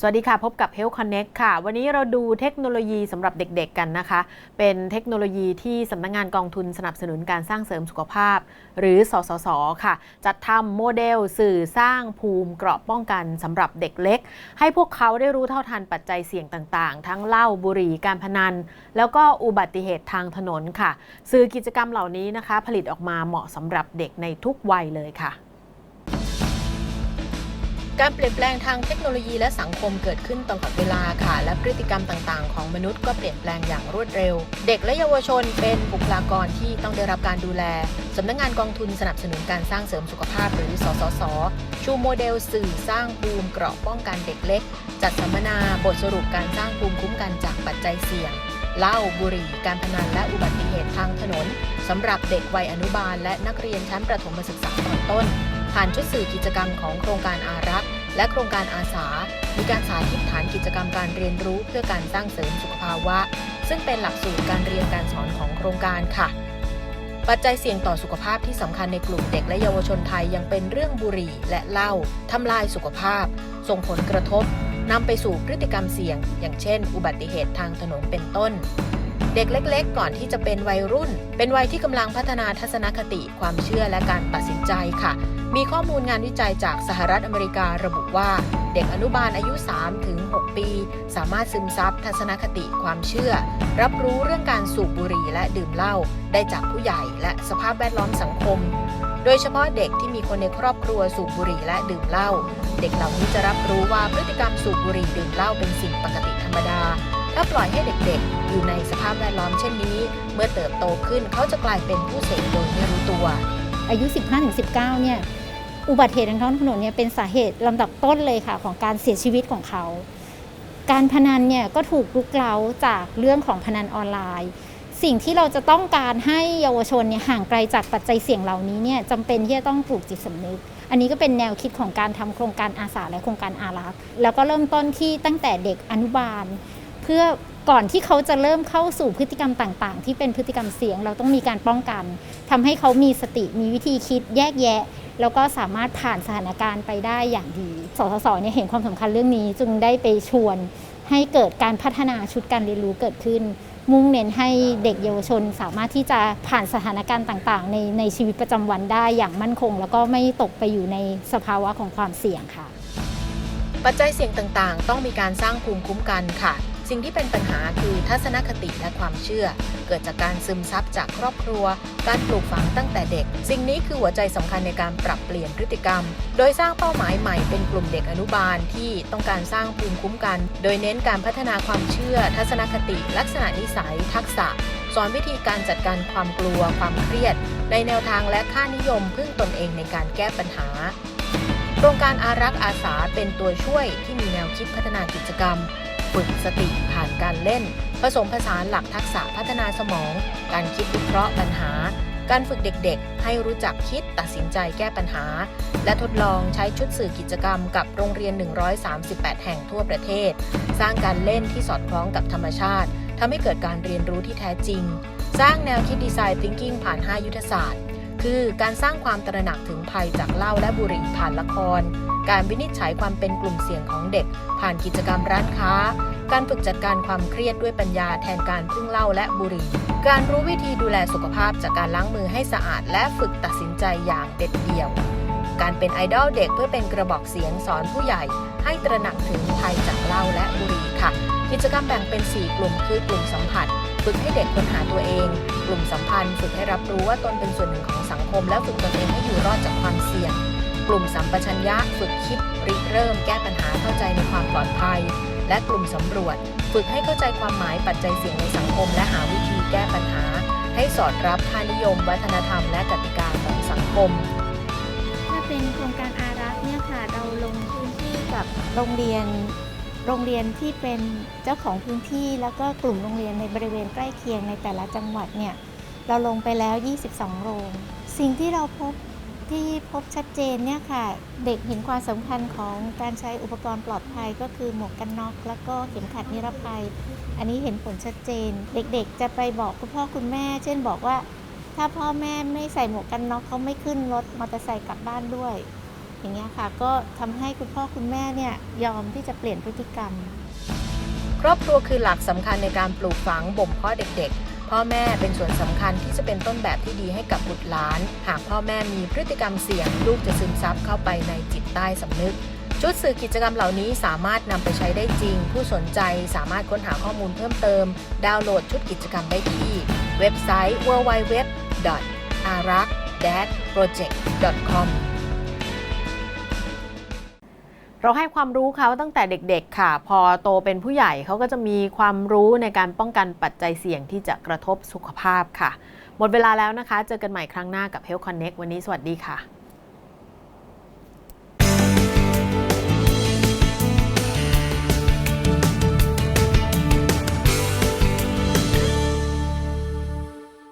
สวัสดีค่ะ พบกับ Health Connect ค่ะ วันนี้เราดูเทคโนโลยีสำหรับเด็กๆกันนะคะ เป็นเทคโนโลยีที่สำนักงงานกองทุนสนับสนุนการสร้างเสริมสุขภาพ หรือสสส ค่ะ จัดทำโมเดลสื่อสร้างภูมิเกราะป้องกันสำหรับเด็กเล็ก ให้พวกเขาได้รู้เท่าทันปัจจัยเสี่ยงต่างๆ ทั้งเหล้าบุหรี่การพนัน แล้วก็อุบัติเหตุทางถนนค่ะ สื่อกิจกรรมเหล่านี้นะคะ ผลิตออกมาเหมาะสำหรับเด็กในทุกวัยเลยค่ะ การเปลี่ยนแปลงทางเทคโนโลยีและสังคมเกิดขึ้นตรงกับเวลาค่ะ และพฤติกรรมต่างๆ ของมนุษย์ก็เปลี่ยนแปลงอย่างรวดเร็ว เด็กและเยาวชนเป็นบุคลากรที่ต้องได้รับการดูแล สำนักงงานกองทุนสนับสนุนการสร้างเสริมสุขภาพหรือ สสส ชูโมเดลสื่อสร้างภูมิเกราะป้องกันเด็กเล็ก จัดสัมมนาบทสรุปการสร้างภูมิคุ้มกันจากปัจจัยเสี่ยงเหล้าบุหรี่ การพนันและอุบัติเหตุทางถนนสำหรับเด็กวัยอนุบาล และนักเรียนชั้นประถมศึกษาตอนต้น ผ่านชุดสื่อกิจกรรมของโครงการอารักษ์และโครงการอาสา มีการสาธิตฐานกิจกรรมการเรียนรู้เพื่อการสร้างเสริมสุขภาวะ ซึ่งเป็นหลักสูตรการเรียนการสอนของโครงการค่ะ ปัจจัยเสี่ยงต่อสุขภาพที่สำคัญในกลุ่มเด็กและเยาวชนไทยยังเป็นเรื่องบุหรี่และเหล้าทำลายสุขภาพ ส่งผลกระทบนำไปสู่พฤติกรรมเสี่ยง อย่างเช่น อุบัติเหตุทางถนนเป็นต้นเด็กเล็กๆ ก่อนที่จะเป็นวัยรุ่น เป็นวัยที่กำลังพัฒนาทัศนคติความเชื่อและการตัดสินใจค่ะ มีข้อมูลงานวิจัยจากสหรัฐอเมริการะบุว่า เด็กอนุบาลอายุ3ถึง6ปี สามารถซึมซับทัศนคติความเชื่อ รับรู้เรื่องการสูบบุหรี่และดื่มเหล้าได้จากผู้ใหญ่และสภาพแวดล้อมสังคม โดยเฉพาะเด็กที่มีคนในครอบครัวสูบบุหรี่และดื่มเหล้าเด็กเหล่านี้จะรับรู้ว่าพฤติกรรมสูบบุหรี่ดื่มเหล้าเป็นสิ่งปกติธรรมดาถ้าปล่อยให้เด็กๆ อยู่ในสภาพแวดล้อมเช่นนี้ เมื่อเติบโตขึ้นเขาจะกลายเป็นผู้เสพโดยไม่รู้ตัวอายุ 15-19 เนี่ย อุบัติเหตุทางท้องถนนเนี่ยเป็นสาเหตุลำดับต้นเลยค่ะของการเสียชีวิตของเขา การพนันเนี่ยก็ถูกลุกเล้าจากเรื่องของพนันออนไลน์ สิ่งที่เราจะต้องการให้เยาวชนเนี่ยห่างไกลจากปัจจัยเสี่ยงเหล่านี้เนี่ยจำเป็นที่จะต้องปลูกจิตสำนึก อันนี้ก็เป็นแนวคิดของการทำโครงการอาสาและโครงการอารักษ์แล้วก็เริ่มต้นที่ตั้งแต่เด็กอนุบาล เพื่อก่อนที่เขาจะเริ่มเข้าสู่พฤติกรรมต่างๆ ที่เป็นพฤติกรรมเสี่ยง เราต้องมีการป้องกันทำให้เขามีสติมีวิธีคิดแยกแยะ แล้วก็สามารถผ่านสถานการณ์ไปได้อย่างดี สสสเนี่ยเห็นความสำคัญเรื่องนี้จึงได้ไปชวนให้เกิดการพัฒนาชุดการเรียนรู้เกิดขึ้น มุ่งเน้นให้เด็กเยาวชน สามารถที่จะผ่านสถานการณ์ต่าง ๆ ในในชีวิตประจำวันได้อย่างมั่นคง แล้วก็ไม่ตกไปอยู่ในสภาวะของความเสี่ยงค่ะ ปัจจัยเสี่ยงต่างๆ ต้องมีการสร้างภูมิคุ้มกันค่ะ สิ่งที่เป็นปัญหาคือทัศนคติและความเชื่อ เกิดจากการซึมซับจากครอบครัว การปลูกฝังตั้งแต่เด็ก สิ่งนี้คือหัวใจสำคัญในการปรับเปลี่ยนพฤติกรรม โดยสร้างเป้าหมายใหม่เป็นกลุ่มเด็กอนุบาลที่ต้องการสร้างภูมิคุ้มกัน โดยเน้นการพัฒนาความเชื่อ ทัศนคติ ลักษณะนิสัย ทักษะสอนวิธีการจัดการความกลัว ความเครียด ในแนวทางและค่านิยมพึ่งตนเองในการแก้ปัญหาโครงการอารักษ์อาสาเป็นตัวช่วยที่มีแนวคิดพัฒนากิจกรรม ฝึกสติผ่านการเล่น ผสมผสานหลักทักษะพัฒนาสมอง การคิดวิเคราะห์ปัญหา การฝึกเด็กๆ ให้รู้จักคิดตัดสินใจแก้ปัญหา และทดลองใช้ชุดสื่อกิจกรรมกับโรงเรียน 138 แห่งทั่วประเทศ สร้างการเล่นที่สอดคล้องกับธรรมชาติทำให้เกิดการเรียนรู้ที่แท้จริง สร้างแนวคิดดีไซน์ thinking ผ่าน 5 ยุทธศาสตร์ คือการสร้างความตระหนักถึงภัยจากเหล้าและบุหรี่ผ่านละคร การวินิจฉัยความเป็นกลุ่มเสี่ยงของเด็ก ผ่านกิจกรรมร้านค้า การฝึกจัดการความเครียดด้วยปัญญาแทนการพึ่งเหล้าและบุหรี่ การรู้วิธีดูแลสุขภาพจากการล้างมือให้สะอาด และฝึกตัดสินใจอย่างเด็ดเดี่ยว การเป็นไอดอลเด็กเพื่อเป็นกระบอกเสียงสอนผู้ใหญ่ ให้ตระหนักถึงภัยจากเหล้าและบุหรี่ค่ะ กิจกรรมแบ่งเป็น 4 กลุ่มคือกลุ่มสัมผัส ฝึกให้เด็กค้นหาตัวเอง กลุ่มสัมพันธ์ฝึกให้รับรู้ว่าตนเป็นส่วนหนึ่งของ สังคม และฝึกตนเองให้อยู่รอดจากความเสี่ยง กลุ่มสัมปชัญญะฝึกคิดริเริ่มแก้ปัญหาเข้าใจในความปลอดภัย และกลุ่มสำรวจ ฝึกให้เข้าใจความหมายปัจจัยเสี่ยงในสังคม และหาวิธีแก้ปัญหา ให้สอดรับค่านิยม วัฒนธรรม และกติกาของสังคมถ้าเป็นโครงการอารักษ์เนี่ยค่ะเราลงพื้นที่กับโรงเรียนโรงเรียนที่เป็นเจ้าของพื้นที่ แล้วก็กลุ่มโรงเรียนในบริเวณใกล้เคียงในแต่ละจังหวัดเนี่ยเราลงไปแล้ว 22 โรง สิ่งที่เราพบที่พบชัดเจนเนี่ยค่ะ เด็กเห็นความสำคัญของการใช้อุปกรณ์ปลอดภัยก็คือหมวกกันน็อก แล้วก็เข็มขัดนิรภัย อันนี้เห็นผลชัดเจน เด็กๆ จะไปบอกคุณพ่อคุณแม่ เช่นบอกว่า ถ้าพ่อแม่ไม่ใส่หมวกกันน็อกเขาไม่ขึ้นรถมอเตอร์ไซค์กลับบ้านด้วย อย่างเงี้ยค่ะ ก็ทำให้คุณพ่อคุณแม่เนี่ยยอมที่จะเปลี่ยนพฤติกรรม ครอบครัวคือหลักสำคัญในการปลูกฝังบ่มเพาะเด็กๆ พ่อแม่เป็นส่วนสำคัญที่จะเป็นต้นแบบที่ดีให้กับบุตรหลาน หากพ่อแม่มีพฤติกรรมเสี่ยง ลูกจะซึมซับเข้าไปในจิตใต้สำนึก ชุดสื่อกิจกรรมเหล่านี้สามารถนำไปใช้ได้จริง ผู้สนใจสามารถค้นหาข้อมูลเพิ่มเติม ดาวน์โหลดชุดกิจกรรมได้ที่ เว็บไซต์ www.arak-project.com เราให้ความรู้เขาตั้งแต่เด็กๆค่ะ พอโตเป็นผู้ใหญ่เขาก็จะมีความรู้ในการป้องกันปัจจัยเสี่ยงที่จะกระทบสุขภาพค่ะ หมดเวลาแล้วนะคะ เจอกันใหม่ครั้งหน้ากับ Health Connect วันนี้สวัสดีค่ะ